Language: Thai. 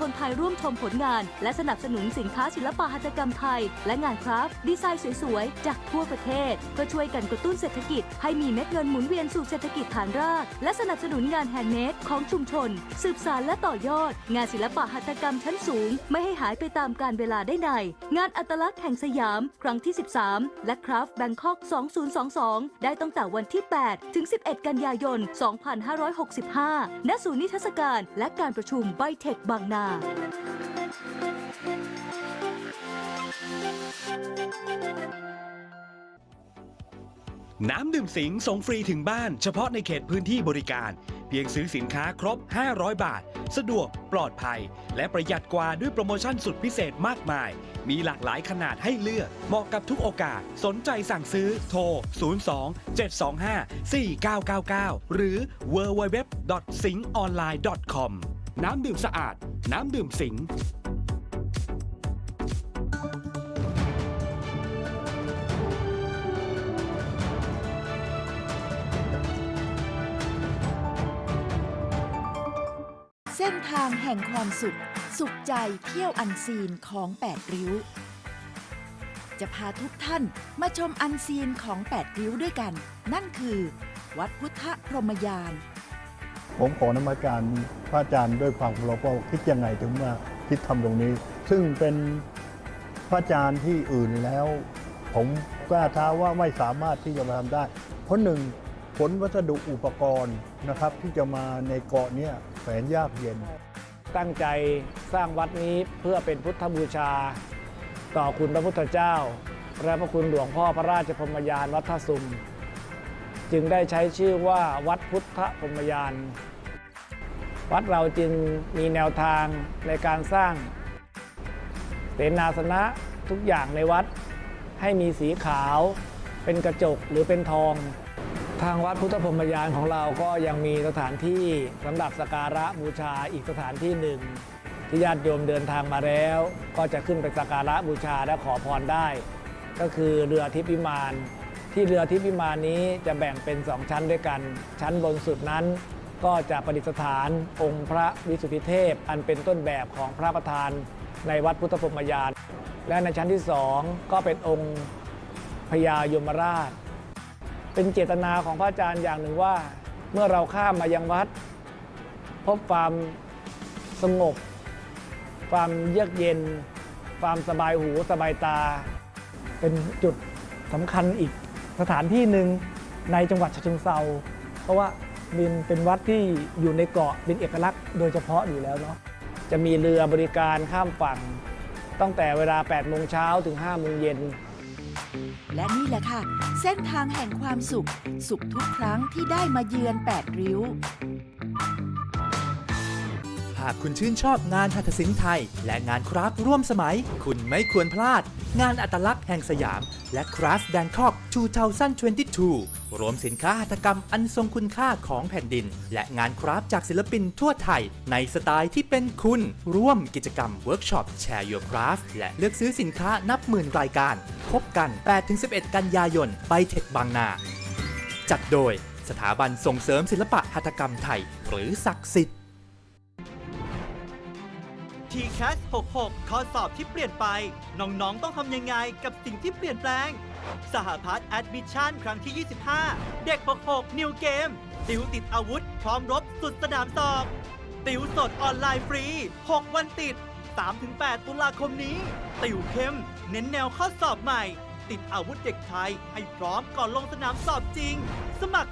คนไทยร่วมชมผลงาน และสนับสนุนสินค้าศิลปะหัตถกรรมไทย และงานคราฟต์ดีไซน์สวยๆ จากทั่วประเทศ เพื่อช่วยกันกระตุ้นเศรษฐกิจ ให้มีเม็ดเงินหมุนเวียนสู่เศรษฐกิจฐานราก และสนับสนุนงานแฮนด์เมดของชุมชน สืบสานและต่อยอด งานศิลปะหัตถกรรมชั้นสูง ไม่ให้หายไปตามกาลเวลาได้ใน งานอัตลักษณ์แห่งสยาม ครั้งที่ 13 และคราฟต์แบงคอก 2022 ได้ตั้งแต่วันที่ 8 ถึง 11 กันยายน 2565 ณ ศูนย์นิทรรศการ และการประชุมไบเทคบางนาน้ำดื่มสิงส่งฟรีถึงบ้าน เฉพาะในเขตพื้นที่บริการ เพียงซื้อสินค้าครบ 500 บาท สะดวกปลอดภัย และประหยัดกว่าด้วยโปรโมชั่นสุดพิเศษมากมาย มีหลากหลายขนาดให้เลือก เหมาะกับทุกโอกาส สนใจสั่งซื้อโทร 02 725 4999 หรือ www.singonline.com น้ำดื่มสะอาด น้ำดื่มสิงเส้นทางแห่งความสุข สุขใจเที่ยวอันซีนของ 8 ริ้ว จะพาทุกท่านมาชมอันซีนของ 8 ริ้วด้วยกัน นั่นคือ วัดพุทธพรหมยาน ผมขอนมัสการพระอาจารย์ด้วยความเคารพว่าคิดยังไงถึงมาคิดทำตรงนี้ ซึ่งเป็นพระอาจารย์ที่อื่นแล้ว ผมกล้าท้าว่าไม่สามารถที่จะมาทำได้ เพราะหนึ่งผลวัสดุอุปกรณ์นะครับที่จะมาในเกาะเนี้แสนยากเย็น ตั้งใจสร้างวัดนี้เพื่อเป็นพุทธบูชา ต่อคุณพระพุทธเจ้า และพระคุณหลวงพ่อพระราชพรมยานวัดท่าสุม จึงได้ใช้ชื่อว่าวัดพุทธพรมยาน วัดเราจึงมีแนวทางในการสร้างเสนาสนะทุกอย่างในวัดให้มีสีขาว เป็นกระจกหรือเป็นทอง ทางวัดพุทธพรมยานของเราก็ยังมีสถานที่สำหรับสกการะบูชาอีกสถานที่หนึ่งที่ญาติโยมเดินทางมาแล้ว ก็จะขึ้นไปสักการะบูชาและขอพรได้ ก็คือเรือทิพย์วิมาน ที่เรือทิพิมานนี้จะแบ่งเป็นสองชั้นด้วยกัน ชั้นบนสุดนั้น ก็จะประดิษฐานองค์พระวิสุทธิเทพ อันเป็นต้นแบบของพระประธานในวัดพุทธพรหมยาน และในชั้นที่สองก็เป็นองค์พญายมราช เป็นเจตนาของพระอาจารย์อย่างหนึ่งว่า เมื่อเราข้ามมายังวัด พบความสงบความเยือกเย็น ความสบายหูสบายตา เป็นจุดสำคัญอีก สถานที่หนึ่งในจังหวัดฉะเชิงเซาเพราะว่าเป็นเป็นวัดที่อยู่ในเกาะเป็นเอกลักษณ์โดยเฉพาะอยู่แล้วเนาะจะมีเรือบริการข้ามฝั่ง ตั้งแต่เวลา 8 โมงเช้าถึง 5 โมงเย็น และนี่แหละค่ะ เส้นทางแห่งความสุข สุขทุกครั้งที่ได้มาเยือน 8 ริ้ว หากคุณชื่นชอบงานหัตถศิลป์ไทย และงานคราฟต์ร่วมสมัย คุณไม่ควรพลาด งานอัตลักษณ์แห่งสยาม และคราฟต์แบงคอก2022 รวมสินค้าหัตถกรรมอันทรงคุณค่าของแผ่นดิน และงานคราฟต์จากศิลปินทั่วไทย ในสไตล์ที่เป็นคุณ ร่วมกิจกรรมเวิร์กช็อปแชร์ Your Craft และเลือกซื้อสินค้านับหมื่นรายการ พบกัน 8-11 กันยายนไปเทคบางนา จัดโดยสถาบันส่งเสริมศิลปะหัตถกรรมไทย หรือศักดิ์สิทธิ์ t c a s 66 ข้อสอบที่เปลี่ยนไป น้อง ๆ ต้องทำยังไงกับสิ่งที่เปลี่ยนแปลง สหพัฒน์แอดมิชชั่นครั้งที่ 25 เด็ก 66 นิวเกม ติวติดอาวุธ พร้อมรบสุดสนามสอบ ติวสดออนไลน์ฟรี 6 วันติด 3-8 ตุลาคมนี้ ติวเข้ม เน้นแนวข้อสอบใหม่ ติดอาวุธเด็กไทยให้พร้อมก่อนลงสนามสอบจริง สมัคร